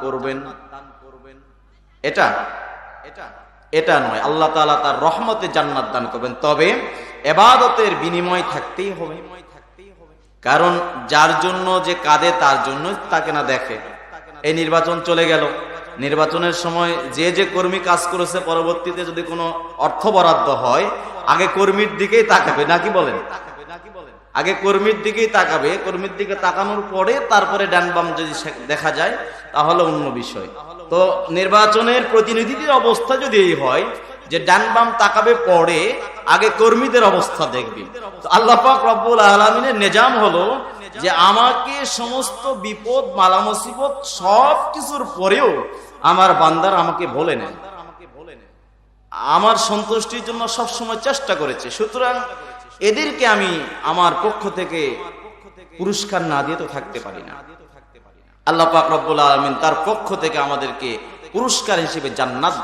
করবেন। এটা এটা এটা নয়। আল্লাহ তাআলা তার রহমতে জান্নাত দান করবেন। তবে এবাদতের বিনিময় থাকতেই হবে। কারণ যার জন্য যে কাঁদে, তার জন্য তাকে না দেখে। এই নির্বাচন চলে গেল। নির্বাচনের সময় যে যে কর্মী কাজ করেছে, পরবর্তীতে যদি কোনো অর্থ বরাদ্দ হয়, আগে কর্মীর দিকেই তাকাবে নাকি বলেন? আগে কর্মীর দিকেই তাকাবে। কর্মীর দিকে তাকানোর পরে তারপরে ডান বাম যদি দেখা যায় তাহলে অন্য বিষয়। তো নির্বাচনের প্রতিনিধিদের অবস্থা যদি এই হয়, যে ডান বাম তাকাবে পরে আগে কর্মীদের অবস্থা দেখবে। আল্লাহ রব্বুল আলমিনের নিজাম হলো যে আমাকে সমস্ত বিপদ মালা মুসিবত সব কিছুর পরেও আমার বান্দার আমাকে বলে নেয়। আমার সন্তুষ্টির জন্য সব সময় চেষ্টা করেছে। সুতরাং এদেরকে আমি আমার পক্ষ থেকে পুরস্কার না দিয়ে তো থাকতে পারি না। আল্লাহ পাক রব্বুল আলমিন তার পক্ষ থেকে আমাদেরকে পুরস্কার হিসেবে জান্নাত